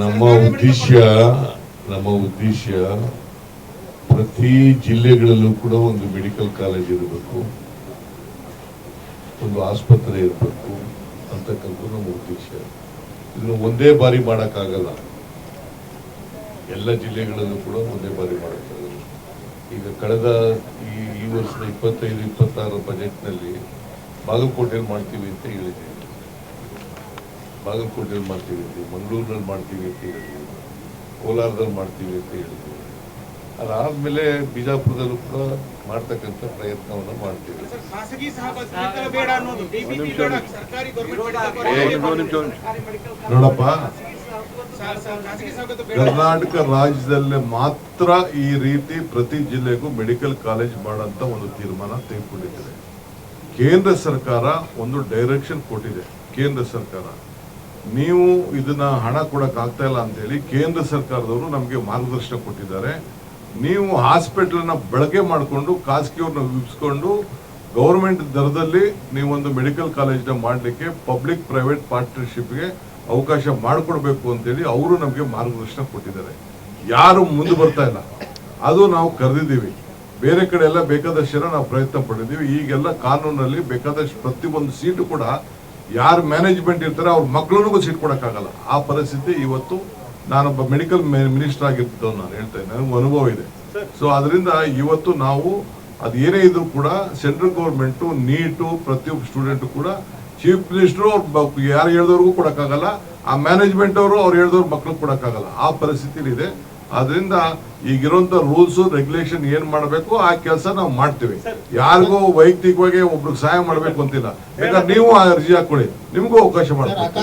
ನಮ್ಮ ಉದ್ದೇಶ ನಮ್ಮ ಉದ್ದೇಶ ಪ್ರತಿ ಜಿಲ್ಲೆಗಳಲ್ಲೂ ಕೂಡ ಒಂದು ಮೆಡಿಕಲ್ ಕಾಲೇಜ್ ಇರಬೇಕು, ಒಂದು ಆಸ್ಪತ್ರೆ ಇರಬೇಕು ಅಂತಕ್ಕಂಥ ನಮ್ಮ ಉದ್ದೇಶ. ಇದನ್ನು ಒಂದೇ ಬಾರಿ ಮಾಡೋಕ್ಕಾಗಲ್ಲ. ಎಲ್ಲ ಜಿಲ್ಲೆಗಳಲ್ಲೂ ಕೂಡ ಒಂದೇ ಬಾರಿ ಮಾಡೋಕ್ಕಾಗಲ್ಲ. ಈಗ ಕಳೆದ ಈ ವರ್ಷದ ಇಪ್ಪತ್ತೈದು, ಇಪ್ಪತ್ತಾರು ಬಜೆಟ್ನಲ್ಲಿ ಬಾಗಲಕೋಟೆಯಲ್ಲಿ ಮಾಡ್ತೀವಿ ಅಂತ ಹೇಳಿದ್ದೀವಿ ಬಾಗಲಕೋಟೆಯಲ್ಲಿ ಮಾಡ್ತೀವಿ ಅಂತ ಮಂಗಳೂರಿನಲ್ಲಿ ಮಾಡ್ತೀವಿ ಅಂತ ಹೇಳಿದ್ರು ಕೋಲಾರದಲ್ಲಿ ಮಾಡ್ತೀವಿ ಅಂತ ಹೇಳಿದ್ರು ಅದಾದ್ಮೇಲೆ ಬಿಜಾಪುರದಲ್ಲೂ ಕೂಡ ಮಾಡ್ತಕ್ಕಂಥ ಪ್ರಯತ್ನವನ್ನು ಮಾಡ್ತೀವಿ. ನೋಡಪ್ಪ. ಕರ್ನಾಟಕ ರಾಜ್ಯದಲ್ಲೇ ಮಾತ್ರ ಈ ರೀತಿ ಪ್ರತಿ ಜಿಲ್ಲೆಗೂ ಮೆಡಿಕಲ್ ಕಾಲೇಜ್ ಮಾಡಂತ ಒಂದು ತೀರ್ಮಾನ ತೆಗೆದುಕೊಂಡಿದ್ದಾರೆ. ಕೇಂದ್ರ ಸರ್ಕಾರ ಒಂದು ಡೈರೆಕ್ಷನ್ ಕೊಟ್ಟಿದೆ ಕೇಂದ್ರ ಸರ್ಕಾರ. ನೀವು ಇದನ್ನ ಹಣ ಕೊಡಕ್ ಆಗ್ತಾ ಇಲ್ಲ ಅಂತ ಹೇಳಿ ಕೇಂದ್ರ ಸರ್ಕಾರದವರು ನಮಗೆ ಮಾರ್ಗದರ್ಶನ ಕೊಟ್ಟಿದ್ದಾರೆ. ನೀವು ಹಾಸ್ಪಿಟ್ಲನ್ನ ಬಳಕೆ ಮಾಡಿಕೊಂಡು ಖಾಸಗಿಯವ್ರನ್ನ ವಿಪ್ಸ್ಕೊಂಡು ಗೌರ್ಮೆಂಟ್ ದರದಲ್ಲಿ ನೀವೊಂದು ಮೆಡಿಕಲ್ ಕಾಲೇಜ್ನ ಮಾಡಲಿಕ್ಕೆ ಪಬ್ಲಿಕ್ ಪ್ರೈವೇಟ್ ಪಾರ್ಟ್ನರ್ಶಿಪ್ಗೆ ಅವಕಾಶ ಮಾಡಿಕೊಡ್ಬೇಕು ಅಂತೇಳಿ ಅವರು ನಮಗೆ ಮಾರ್ಗದರ್ಶನ ಕೊಟ್ಟಿದ್ದಾರೆ. ಯಾರು ಮುಂದೆ ಬರ್ತಾ ಇಲ್ಲ. ಅದು ನಾವು ಕರೆದಿದ್ದೀವಿ. ಬೇರೆ ಕಡೆ ಎಲ್ಲ ಬೇಕಾದಷ್ಟು ಜನ ನಾವು ಪ್ರಯತ್ನ ಪಟ್ಟಿದ್ದೀವಿ. ಈಗೆಲ್ಲ ಕಾನೂನಲ್ಲಿ ಬೇಕಾದಷ್ಟು ಪ್ರತಿಯೊಂದು ಸೀಟು ಕೂಡ ಯಾರು ಮ್ಯಾನೇಜ್ಮೆಂಟ್ ಇರ್ತಾರೆ, ಅವ್ರ ಮಕ್ಕಳಿಗೂ ಸೀಟ್ ಕೊಡೋಕ್ಕಾಗಲ್ಲ. ಆ ಪರಿಸ್ಥಿತಿ ಇವತ್ತು ನಾನೊಬ್ಬ ಮೆಡಿಕಲ್ ಮಿನಿಸ್ಟರ್ ಆಗಿದ್ದು ನಾನು ಹೇಳ್ತಾ ಇದ್ದೀನಿ. ನನಗೆ ಅನುಭವ ಇದೆ. ಸೊ ಅದರಿಂದ ಇವತ್ತು ನಾವು ಅದು ಏನೇ ಇದ್ರೂ ಕೂಡ ಸೆಂಟ್ರಲ್ ಗೌರ್ಮೆಂಟು ನೀಟು ಪ್ರತಿಯೊಬ್ಬ ಸ್ಟೂಡೆಂಟ್ ಕೂಡ ಚೀಫ್ ಮಿನಿಸ್ಟರು ಅವ್ರು ಯಾರು ಹೇಳಿದವ್ರಿಗೂ ಕೊಡೋಕ್ಕಾಗಲ್ಲ. ಆ ಮ್ಯಾನೇಜ್ಮೆಂಟ್ ಅವರು ಅವ್ರು ಹೇಳಿದವ್ರ ಮಕ್ಳಿಗೆ ಕೊಡೋಕ್ಕಾಗಲ್ಲ. ಆ ಪರಿಸ್ಥಿತಿ ಇದೆ. ಆದ್ರಿಂದ ಈಗಿರುವಂತ ರೂಲ್ಸ್ ರೆಗ್ಯುಲೇಷನ್ ಏನ್ ಮಾಡಬೇಕು ಆ ಕೆಲಸ ನಾವು ಮಾಡ್ತೀವಿ. ಯಾರಿಗೂ ವೈಯಕ್ತಿಕವಾಗಿ ಒಬ್ರಿಗೆ ಸಹಾಯ ಮಾಡ್ಬೇಕು ಅಂತಿಲ್ಲ. ಯಾಕಂದ್ರೆ ನೀವು ಆ ಅರ್ಜಿ ಹಾಕೊಳ್ಳಿ ನಿಮ್ಗೂ ಅವಕಾಶ ಮಾಡ್ಬೇಕು